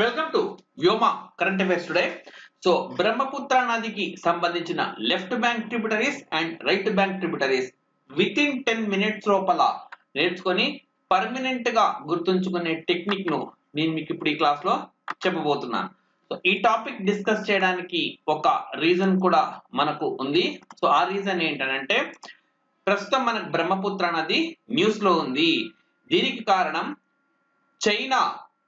Welcome to Vyoma current affairs today so Brahmaputra నదికి సంబంధించిన left bank tributaries and right bank tributaries with in ten minutes లోపల నేర్చుకొని పర్మనెంట్గా గుర్తుంచుకునే టెక్నిక్ను నేను మీకు ఇప్పుడు ఈ క్లాస్లో చెప్పబోతున్నాను. సో ఈ టాపిక్ డిస్కస్ చేయడానికి ఒక రీజన్ కూడా మనకు ఉంది. సో ఆ రీజన్ ఏంటంటే ప్రస్తుతం మనకు బ్రహ్మపుత్ర నది న్యూస్లో ఉంది. దీనికి కారణం చైనా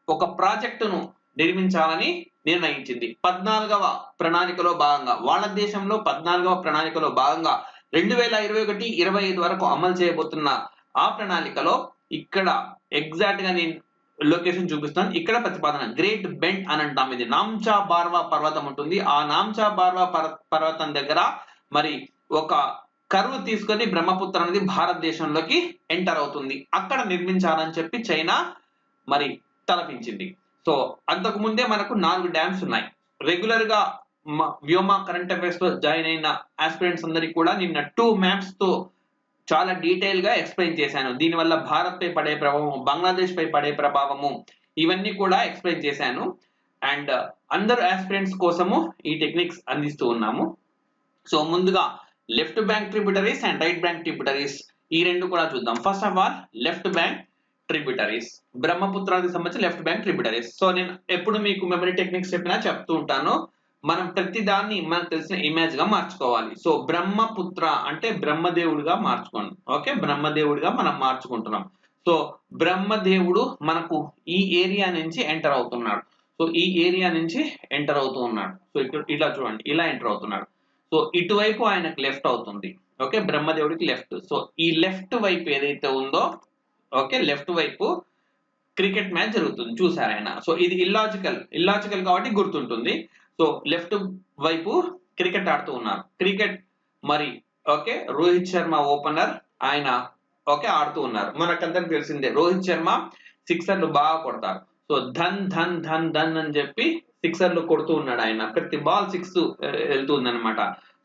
ఒక ప్రాజెక్టును నిర్మించాలని నిర్ణయించింది. పద్నాలుగవ ప్రణాళికలో భాగంగా వాళ్ళ దేశంలో పద్నాలుగవ ప్రణాళికలో భాగంగా రెండు వేల ఇరవై ఒకటి ఇరవై ఐదు వరకు అమలు చేయబోతున్న ఆ ప్రణాళికలో ఇక్కడ ఎగ్జాక్ట్గా నేను లొకేషన్ చూపిస్తాను. ఇక్కడ ప్రతిపాదన గ్రేట్ బెండ్ అని అంటాం ఇది. నామ్చా బార్వా పర్వతం ఉంటుంది. ఆ నామ్చా బార్వా పర్వతం దగ్గర మరి ఒక కరువు తీసుకొని బ్రహ్మపుత్ర అనేది భారతదేశంలోకి ఎంటర్ అవుతుంది. అక్కడ నిర్మించాలని చెప్పి చైనా మరి తలపించింది. సో అంతకు ముందే మనకు నాలుగు డ్యామ్స్ ఉన్నాయి. రెగ్యులర్గా వ్యోమ కరెంట్ అఫైర్స్లో జాయిన్ అయిన ఆస్పిరెంట్స్ అందరికి కూడా నిన్న టూ మ్యాప్స్తో చాలా డీటెయిల్గా ఎక్స్ప్లెయిన్ చేశాను. దీనివల్ల భారత్ పై పడే ప్రభావం బంగ్లాదేశ్ పై పడే ప్రభావము ఇవన్నీ కూడా ఎక్స్ప్లెయిన్ చేశాను. అండ్ అందరు ఆస్పిరెంట్స్ కోసము ఈ టెక్నిక్స్ అందిస్తూ ఉన్నాము. సో ముందుగా left bank tributaries and right bank tributaries ఈ రెండు కూడా చూద్దాం. First of all left bank tributaries బ్రహ్మపుత్రానికి సంబంధించి లెఫ్ట్ బ్యాంక్ ట్రిబ్యూటరీస్ సో నేను ఎప్పుడు మీకు మెమరీ టెక్నిక్స్ చెప్పినా చెప్తూ ఉంటాను. మనం ప్రతి దాన్ని మనకు తెలిసిన ఇమేజ్గా మార్చుకోవాలి. సో బ్రహ్మపుత్ర అంటే బ్రహ్మదేవుడిగా మార్చుకోండి. ఓకే బ్రహ్మదేవుడిగా మనం మార్చుకుంటున్నాం. సో బ్రహ్మదేవుడు మనకు ఈ ఏరియా నుంచి ఎంటర్ అవుతున్నాడు. సో ఈ ఏరియా నుంచి ఎంటర్ అవుతూ ఉన్నాడు. సో ఇక్కడ ఇలా చూడండి. ఇలా ఎంటర్ అవుతున్నాడు. సో ఇటువైపు ఆయనకు లెఫ్ట్ అవుతుంది. ఓకే బ్రహ్మదేవుడికి లెఫ్ట్ సో ఈ లెఫ్ట్ వైపు ఏదైతే ఉందో ఓకే లెఫ్ట్ వైపు క్రికెట్ మ్యాచ్ జరుగుతుంది చూసారు ఆయన సో ఇది ఇల్లాజికల్ ఇల్లాజికల్ కాబట్టి గుర్తుంటుంది. సో లెఫ్ట్ వైపు క్రికెట్ ఆడుతూ ఉన్నారు. క్రికెట్ మరి ఓకే రోహిత్ శర్మ ఓపెనర్ ఆయన ఓకే ఆడుతూ ఉన్నారు. మనకందరికి తెలిసిందే రోహిత్ శర్మ సిక్సర్లు బాగా కొడతారు. సో ధన్ ధన్ ధన్ ధన్ అని చెప్పి సిక్సర్లు కొడుతూ ఉన్నాడు ఆయన. ప్రతి బాల్ సిక్స్ వెళ్తుంది అనమాట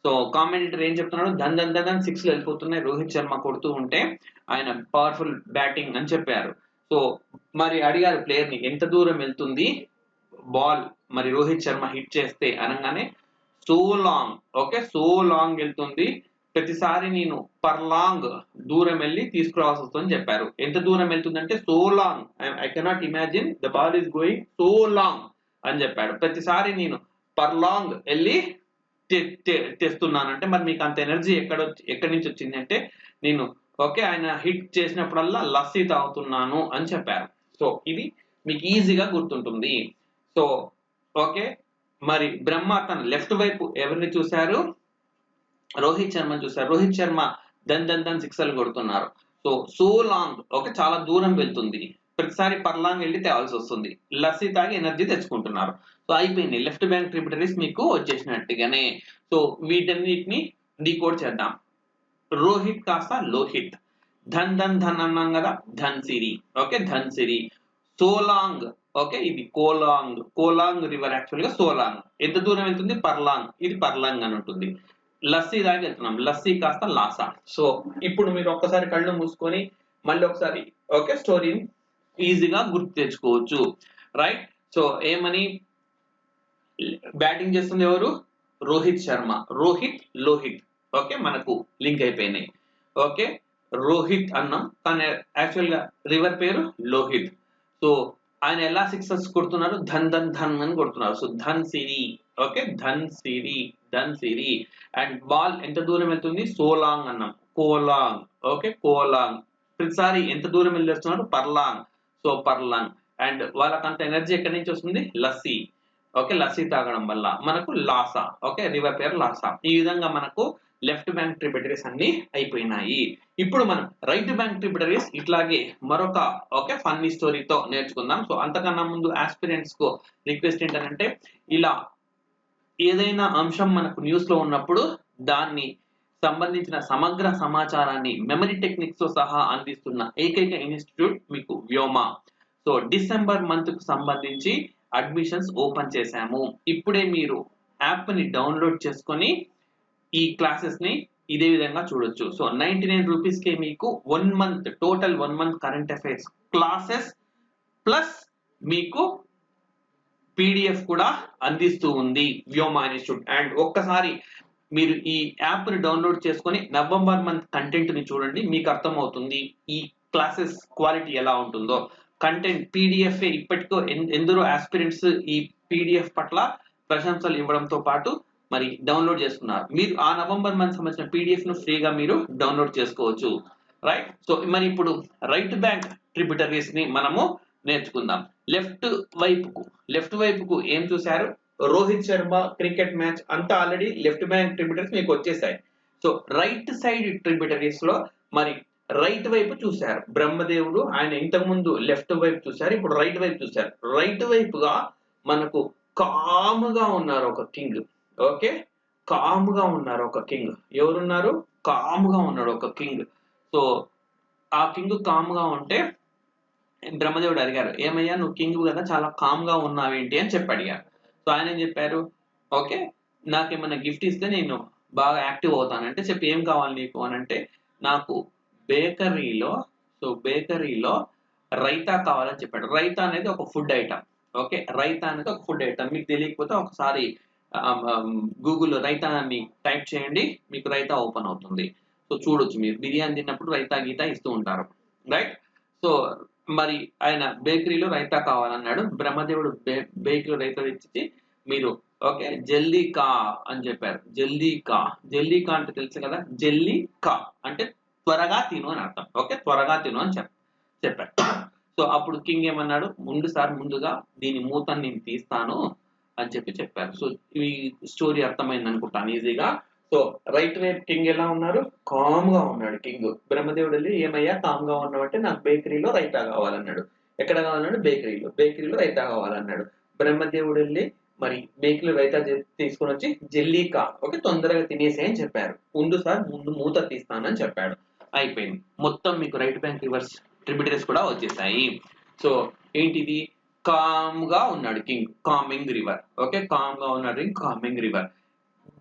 సో కామెంటేటర్ ఏం చెప్తున్నాడు. ధన్ ధన్ ధన్ ధన్ సిక్స్ వెళ్ళిపోతున్నాయి. రోహిత్ శర్మ కొడుతూ ఉంటే ఆయన పవర్ఫుల్ బ్యాటింగ్ అని చెప్పారు. సో మరి అడిగారు ప్లేయర్ని ఎంత దూరం వెళ్తుంది బాల్ మరి రోహిత్ శర్మ హిట్ చేస్తే? అనగానే so long okay so long వెళ్తుంది. ప్రతిసారి నేను పర్ లాంగ్ దూరం వెళ్ళి తీసుకురావాల్సి వస్తుందని చెప్పారు. ఎంత దూరం వెళ్తుందంటే so long I cannot imagine the ball is going so long అని చెప్పాడు. ప్రతిసారి నేను పర్ లాంగ్ వెళ్ళి తెస్తున్నానంటే మరి మీకు అంత ఎనర్జీ ఎక్కడ ఎక్కడి నుంచి వచ్చింది అంటే నేను ఓకే ఆయన హిట్ చేసినప్పుడల్లా లస్సీ తాగుతున్నాను అని చెప్పారు. సో ఇది మీకు ఈజీగా గుర్తుంటుంది. సో ఓకే మరి బ్రహ్మ తన లెఫ్ట్ వైపు ఎవరిని చూశారు? రోహిత్ శర్మ చూశారు. రోహిత్ శర్మ దన్ దన్ దన్ సిక్సర్లు కొడుతున్నారు. సో సో లాంగ్ ఓకే చాలా దూరం వెళ్తుంది. ప్రతిసారి పర్లాంగ్ వెళ్ళి తేవాల్సి వస్తుంది. లస్సీ తాగి ఎనర్జీ తెచ్చుకుంటున్నారు. సో అయిపోయింది. లెఫ్ట్ బ్యాంక్ ట్రిబ్యూటరీస్ మీకు వచ్చేసినట్టుగానే. సో వీటన్నిటిని డీకోడ్ చేద్దాం. రోహిత్ కాస్త లోహిత్. ధన్ ధన్ ధన్ అన్నాం కదా Dhansiri. Okay Dhansiri. So long. Okay ఇది కోలాంగ్. కోలాంగ్ రివర్ యాక్చువల్గా సోలాంగ్. ఎంత దూరం వెళ్తుంది? పర్లాంగ్. ఇది పర్లాంగ్ అని ఉంటుంది. లస్సీ దాకా వెళ్తున్నాం. లస్సీ కాస్త లాసా. సో ఇప్పుడు మీరు ఒక్కసారి కళ్ళు మూసుకొని మళ్ళీ ఒకసారి ఓకే స్టోరీని ఈజీగా గుర్తు తెచ్చుకోవచ్చు. రైట్ సో ఏమని? బ్యాటింగ్ చేస్తుంది ఎవరు? రోహిత్ శర్మ. రోహిత్ లోహిత్. ఓకే మనకు లింక్ అయిపోయినాయి. ఓకే రోహిత్ అన్నాం. కానీ యాక్చువల్గా రివర్ పేరు లోహిత్. సో ఆయన ఎలా సిక్సెస్ కొడుతున్నారు? ధన్ ధన్ ధన్ అని కొడుతున్నారు. So Dhansiri. Okay Dhansiri. Dhansiri. And ball ఎంత దూరం వెళ్తుంది? సోలాంగ్ అన్నాం. కోలాంగ్. ఓకే కోలాంగ్. ప్రతిసారి ఎంత దూరం వెళ్ళేస్తున్నారు పర్లాంగ్. సో లంగ్ అండ్ వాళ్ళకంత ఎనర్జీ ఎక్కడి నుంచి వస్తుంది? లస్సీ. ఓకే లస్సీ తాగడం వల్ల. మనకు లాసా. ఓకే రివర్ పేరు లాసా. ఈ విధంగా మనకు లెఫ్ట్ బ్యాంక్ ట్రిబ్యూటరీస్ అన్ని అయిపోయినాయి. ఇప్పుడు మనం రైట్ బ్యాంక్ ట్రిబ్యూటరీస్ ఇట్లాగే మరొక ఓకే ఫన్నీ స్టోరీతో నేర్చుకుందాం. సో అంతకన్నా ముందు ఆస్పిరెంట్స్కు రిక్వెస్ట్ ఏంటంటే ఇలా ఏదైనా అంశం మనకు న్యూస్లో ఉన్నప్పుడు దాన్ని సంబంధించిన సమగ్ర సమాచారాన్ని మెమరీ టెక్నిక్స్తో సహా అందిస్తున్న ఏకైక ఇన్స్టిట్యూట్ మీకు వ్యోమా. సో డిసెంబర్ మంత్కు సంబంధించి అడ్మిషన్స్ ఓపెన్ చేశాము. ఇప్పుడే మీరు యాప్ని డౌన్లోడ్ చేసుకొని ఈ క్లాసెస్ని ఇదే విధంగా చూడొచ్చు. సో నైన్టీ నైన్ రూపీస్ కే మీకు one month total one month current affairs classes plus మీకు పీడిఎఫ్ కూడా అందిస్తూ ఉంది వ్యోమా ఇన్స్టిట్యూట్. అండ్ ఒక్కసారి మీరు ఈ యాప్ని డౌన్లోడ్ చేసుకొని నవంబర్ మంత్ కంటెంట్ని చూడండి మీకు అర్థమవుతుంది ఈ క్లాసెస్ క్వాలిటీ ఎలా ఉంటుందో. కంటెంట్ పీడిఎఫ్ ఇప్పటికో ఎన్- ఎందరో ఆస్పిరెంట్స్ ఈ పీడిఎఫ్ పట్ల ప్రశంసలు ఇవ్వడంతో పాటు మరి డౌన్లోడ్ చేసుకున్నారు. మీరు ఆ నవంబర్ మంత్ సంబంధించిన పీడిఎఫ్ను ఫ్రీగా మీరు డౌన్లోడ్ చేసుకోవచ్చు. రైట్ సో మరి ఇప్పుడు రైట్ బ్యాంక్ ట్రిబ్యూటరీస్ని మనము నేర్చుకుందాం. లెఫ్ట్ వైపుకు లెఫ్ట్ వైపుకు ఏం చూశారు? రోహిత్ శర్మ క్రికెట్ మ్యాచ్ అంతా ఆల్రెడీ లెఫ్ట్ బ్యాంక్ ట్రిబ్యూటరీస్ మీకు వచ్చేసాయి. సో రైట్ సైడ్ ట్రిబ్యూటరీస్లో మరి రైట్ వైపు చూశారు. బ్రహ్మదేవుడు ఆయన ఇంతకు ముందు లెఫ్ట్ వైపు చూశారు ఇప్పుడు రైట్ వైపు చూశారు. రైట్ వైపుగా మనకు కాముగా ఉన్నారు ఒక కింగ్. ఓకే? కాముగా ఉన్నారు ఒక కింగ్. ఎవరున్నారు? కాముగా ఉన్నాడు ఒక కింగ్. సో ఆ కింగ్ కామ్గా ఉంటే బ్రహ్మదేవుడు అడిగారు ఏమయ్యా నువ్వు కింగ్ కదా చాలా కామ్గా ఉన్నావేంటి? అని చెప్పి అడిగారు. సో ఆయన ఏం చెప్పారు? ఓకే నాకేమైనా గిఫ్ట్ ఇస్తే నేను బాగా యాక్టివ్ అవుతానంటే చెప్పి ఏం కావాలి నీకు? అని అంటే నాకు బేకరీలో సో బేకరీలో రైతా కావాలని చెప్పాడు. రైతా అనేది ఒక ఫుడ్ ఐటమ్ ఓకే? రైతా అనేది ఒక ఫుడ్ ఐటమ్. మీకు తెలియకపోతే ఒకసారి గూగుల్లో రైతా అని టైప్ చేయండి మీకు రైతా ఓపెన్ అవుతుంది. సో చూడొచ్చు మీరు. బిర్యానీ తిన్నప్పుడు రైతా గీత ఇస్తూ ఉంటారు రైట్? సో మరి ఆయన బేకరీలో రైతా కావాలన్నాడు. బ్రహ్మదేవుడు బే బేకరీలో రైతా తెచ్చి మీరు. ఓకే జల్దీ కా అని చెప్పారు. జల్దీ కా జల్దీ కా అంటే తెలుసు కదా? జల్లీ కా అంటే త్వరగా తిను అని అర్థం. ఓకే త్వరగా తిను అని చెప్ చెప్పారు. సో అప్పుడు కింగ్ ఏమన్నాడు? ముందు సార్ ముందుగా దీని మూతను నేను తీస్తాను అని చెప్పి చెప్పారు. సో ఈ స్టోరీ అర్థమైంది అనుకుంటాను ఈజీగా. సో రైట్ వైపు కింగ్ ఎలా ఉన్నారు? కామ్గా ఉన్నాడు కింగ్. బ్రహ్మదేవుడు వెళ్ళి ఏమయ్యా కామ్గా ఉన్నావంటే నాకు బేకరీలో రైతా కావాలన్నాడు. ఎక్కడ కావాలన్నాడు? బేకరీలో. బేకరీలో రైతా కావాలన్నాడు. బ్రహ్మదేవుడు వెళ్ళి మరి బేకరీలో రైతా తీసుకుని తీసుకొని వచ్చి జెల్లీకా. ఓకే తొందరగా తినేసే అని చెప్పారు. ముందు సార్ ముందు మూత తీస్తానని చెప్పాడు. అయిపోయింది. మొత్తం మీకు రైట్ బ్యాంక్ రివర్స్ ట్రిబ్యూటరీస్ కూడా వచ్చేసాయి. సో ఏంటిది? కామ్గా ఉన్నాడు కింగ్. కామింగ్ రివర్. ఓకే కామ్గా ఉన్నాడు కామింగ్ రివర్.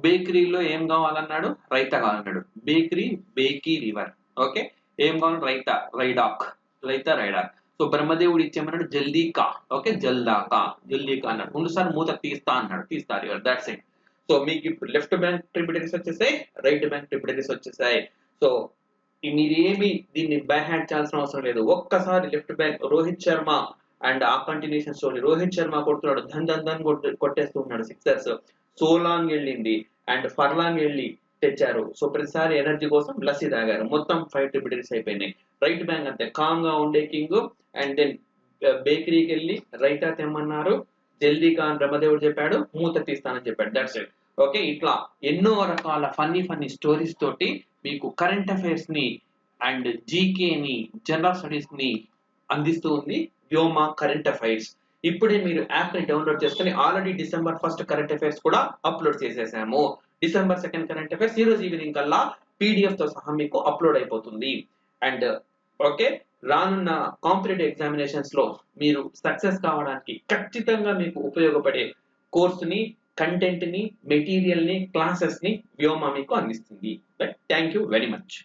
బేకరీలో ఏం కావాలన్నాడు? రైతా కావాలన్నాడు. Bakery బేకీ river. ఓకే ఏం కావాలి? రైతా రైడాక్. రైతా రైడాక్. సో బ్రహ్మదేవుడు ఇచ్చేమన్నాడు జల్దీ కా ఓకే జల్దా కా జల్దీ కా అన్నాడు. ముందు సార్ మూత తీస్తా అన్నాడు. తీస్తా దాట్స్ ఇట్ సో మీకు ఇప్పుడు లెఫ్ట్ బ్యాంక్ ట్రిబ్యూటరీస్ వచ్చేసాయి రైట్ బ్యాంక్ ట్రిబ్యూటరీస్ వచ్చేసాయి. సో మీరేమి దీన్ని బై హ్యాండ్ చేయాల్సిన అవసరం లేదు. ఒక్కసారి left bank Rohit Sharma and ఆ కంటిన్యూషన్ స్టోరీ రోహిత్ శర్మ కొడుతున్నాడు. ధన్ ధన్ ధన్ కొట్టు కొట్టేస్తూ ఉన్నాడు సిక్సర్స్ సోలాంగ్ వెళ్ళింది అండ్ ఫర్లాంగ్ వెళ్ళి తెచ్చారు. సో ప్రతిసారి ఎనర్జీ కోసం లస్సీ తాగారు. మొత్తం ఫైవ్ ట్రిబ్యూటరీస్ అయిపోయినాయి. రైట్ బ్యాంక్ అంతే. కామ్గా ఉండే కింగ్ అండ్ దెన్ uh, బేకరీకి వెళ్ళి రైటా తెమ్మన్నారు. జల్దీ ఖాన్ బ్రహ్మదేవుడు చెప్పాడు మూత తీస్తానని చెప్పాడు. దట్స్ ఇట్ ఓకే ఇట్లా ఎన్నో రకాల ఫన్నీ ఫన్నీ స్టోరీస్ తోటి మీకు కరెంట్ అఫైర్స్ని అండ్ జీకేని జనరల్ స్టడీస్ని అందిస్తూ ఉంది వ్యోమా కరెంట్ అఫైర్స్ ఇప్పుడే మీరు యాప్ని డౌన్లోడ్ చేసుకుని already December first current affairs కూడా అప్లోడ్ చేసేసాము. డిసెంబర్ సెకండ్ కరెంట్ అఫైర్స్ ఈ రోజు ఈవినింగ్ కల్లా పీడిఎఫ్తో సహా మీకు అప్లోడ్ అయిపోతుంది. And okay? రానున్న కాంపిటేటివ్ ఎగ్జామినేషన్స్లో మీరు సక్సెస్ కావడానికి ఖచ్చితంగా మీకు ఉపయోగపడే కోర్సుని కంటెంట్ని మెటీరియల్ని క్లాసెస్ని వ్యోమ మీకు అందిస్తుంది. Thank you very much